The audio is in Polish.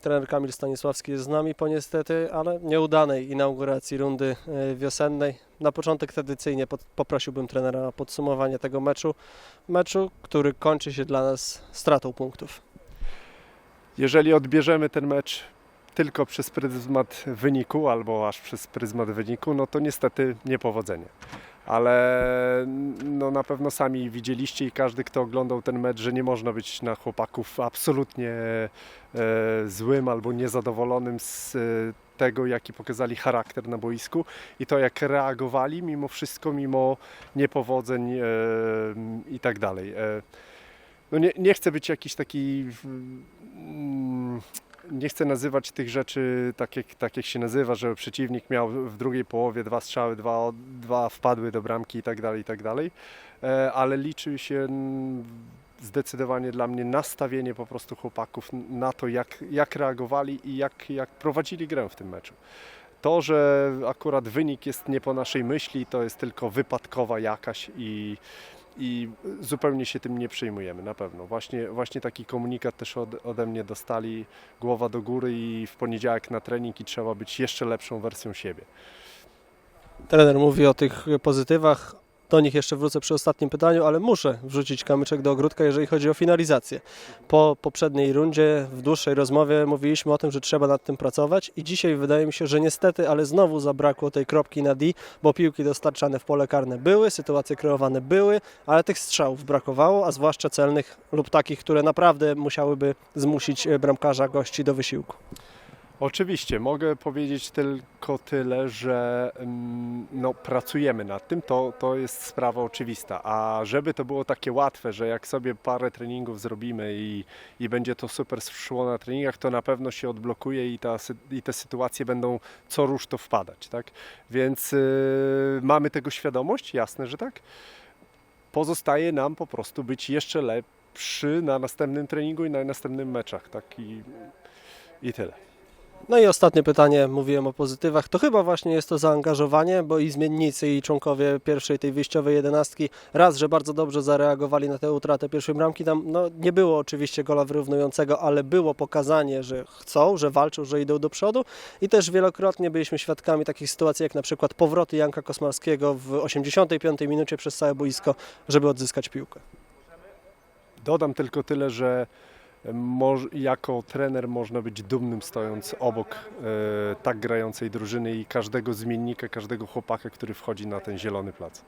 Trener Kamil Stanisławski jest z nami po niestety, ale nieudanej inauguracji rundy e, wiosennej. Na początek tradycyjnie poprosiłbym trenera o podsumowanie tego meczu. Meczu, który kończy się dla nas stratą punktów. Jeżeli odbierzemy ten mecz tylko przez pryzmat wyniku, albo aż przez pryzmat wyniku, no to niestety niepowodzenie. Ale no na pewno sami widzieliście i każdy, kto oglądał ten mecz, że nie można być na chłopaków absolutnie e, złym albo niezadowolonym z e, tego, jaki pokazali charakter na boisku i to, jak reagowali mimo wszystko, mimo niepowodzeń e, i tak dalej. E, no nie, nie chcę być jakiś taki. mm, Nie chcę nazywać tych rzeczy tak jak, tak, jak się nazywa, że przeciwnik miał w drugiej połowie dwa strzały, dwa, dwa wpadły do bramki i tak dalej, i tak dalej. E, Ale liczy się zdecydowanie dla mnie nastawienie po prostu chłopaków na to, jak, jak reagowali i jak, jak prowadzili grę w tym meczu. To, że akurat wynik jest nie po naszej myśli, to jest tylko wypadkowa jakaś i, i zupełnie się tym nie przejmujemy, na pewno. Właśnie, właśnie taki komunikat też od, ode mnie dostali, głowa do góry i w poniedziałek na trening i trzeba być jeszcze lepszą wersją siebie. Trener mówi o tych pozytywach. Do nich jeszcze wrócę przy ostatnim pytaniu, ale muszę wrzucić kamyczek do ogródka, jeżeli chodzi o finalizację. Po poprzedniej rundzie, w dłuższej rozmowie mówiliśmy o tym, że trzeba nad tym pracować i dzisiaj wydaje mi się, że niestety, ale znowu zabrakło tej kropki na D, bo piłki dostarczane w pole karne były, sytuacje kreowane były, ale tych strzałów brakowało, a zwłaszcza celnych lub takich, które naprawdę musiałyby zmusić e, bramkarza gości do wysiłku. Oczywiście, mogę powiedzieć tylko tyle, że mm, no, pracujemy nad tym, to, to jest sprawa oczywista. A żeby to było takie łatwe, że jak sobie parę treningów zrobimy i, i będzie to super szło na treningach, to na pewno się odblokuje i, ta, i te sytuacje będą co rusz to wpadać. Tak? Więc yy, mamy tego świadomość, jasne, że tak. Pozostaje nam po prostu być jeszcze lepszy na następnym treningu i na następnym meczach. Tak? I, I tyle. No i ostatnie pytanie, mówiłem o pozytywach, to chyba właśnie jest to zaangażowanie, bo i zmiennicy i członkowie pierwszej tej wyjściowej jedenastki raz, że bardzo dobrze zareagowali na tę utratę pierwszej bramki, tam no, nie było oczywiście gola wyrównującego, ale było pokazanie, że chcą, że walczą, że idą do przodu. I też wielokrotnie byliśmy świadkami takich sytuacji, jak na przykład powroty Janka Kosmarskiego w 85 minucie przez całe boisko, żeby odzyskać piłkę. Dodam tylko tyle, że jako trener można być dumnym stojąc obok e, tak grającej drużyny i każdego zmiennika, każdego chłopaka, który wchodzi na ten zielony plac.